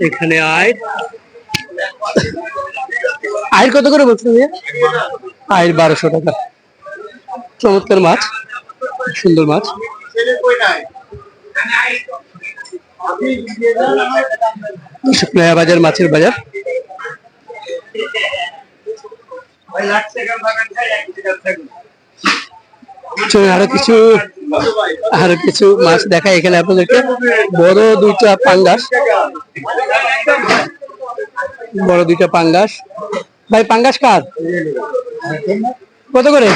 এখানে আয়। আয়ের কত করে বলছো ভাইয়া? আয়ের বারোশো টাকা। চমৎকার মাছ। সুন্দর মাছ। শুক্লা বাজার, মাছের বাজার। আরও কিছু আরও কিছু মাছ দেখা এখানে আপনাদেরকে। বড় দুইটা পাঙ্গাস। বড় দুইটা পাঙ্গাস। ভাই পাঙ্গাস কার? কত করে?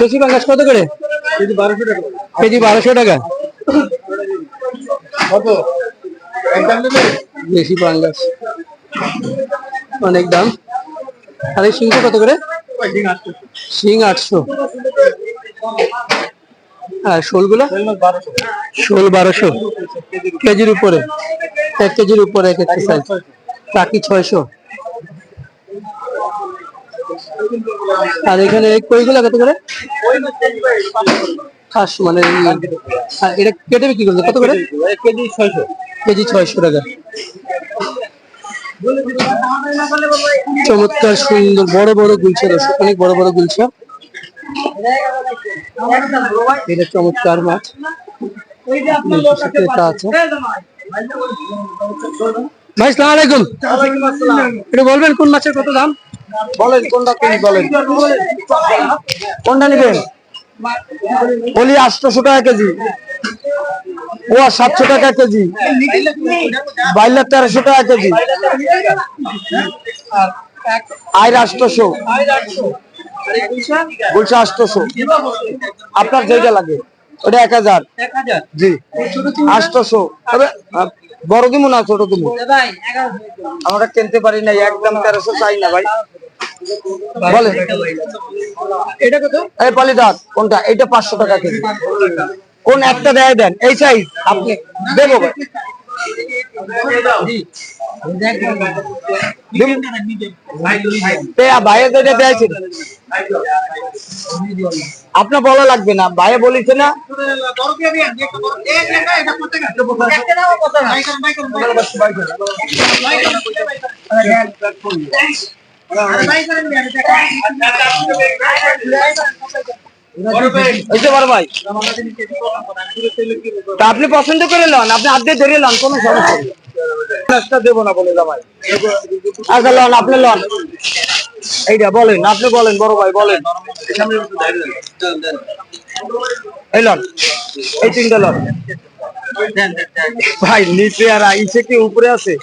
দেশি পাঙ্গাস। কত করে? কেজি বারোশো টাকা। কেজি বারোশো টাকা। কত? একদম দেশি পাঙ্গাস। অনেক দাম। আর এই শিংটা কত করে? শিং আটশো। আর শোলগুলো? বারোশো। শোল বারোশো। কেজির উপরে এক কেজির উপরে এক একটা সাইজ টাকি ছয়শো। আর এখানে কইগুলো কত করে? পাঁচশো মানে এটা কেটে বিক্রি করছে কত করে? কেজি ছয়শো। কেজি ছয়শো টাকা। চমৎকার সুন্দর বড় বড় গুলছে অনেক বড় বড় গুলছা এটা চমৎকার মাছ আছে। ভাই সালাম আলাইকুম বলবেন কোন মাছের কত দাম? বলেন কোনটা কেজি বলেন। কোনটা নেবেন? বলি আটশোশো টাকা কেজি। ও সাতশো টাকা কেজি। বাইলার তেরোশো টাকা কেজি। আয়ের আটশোশো বলছে আটশোশো আপনার যেটা লাগে ওটা এক হাজার। জি। আটশোশো। তবে বড় দিমু না ছোট দিমু আমরা কিনতে পারি না একদম তেরোশো চাই না ভাই। বলেন। এটা কত? এই পলিদার কোনটা? এটা পাঁচশো টাকা কেজি। কোন একটা দেয় দেন এই সাইজ আপনি। দেবো ভাই। আপনার বলা লাগবে না, ভাইয়ে বলেছে না। আপনি পছন্দ করে লন আপনি হাত দিয়ে লন কোনো সমস্যা নেই। দেবো না বলে জামাই আচ্ছা লন আপনি লন। এইটা বলেন আপনি বলেন বড় ভাই বলেন। এই লন এই তিনটা লন। ভাই নিচে আর ইসে কি উপরে আছে?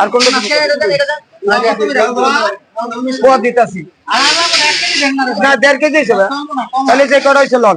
আর কোন ও দিতাছি। না দেড় কেজি হিসেবে তাহলে যে কটা হয়েছে লন?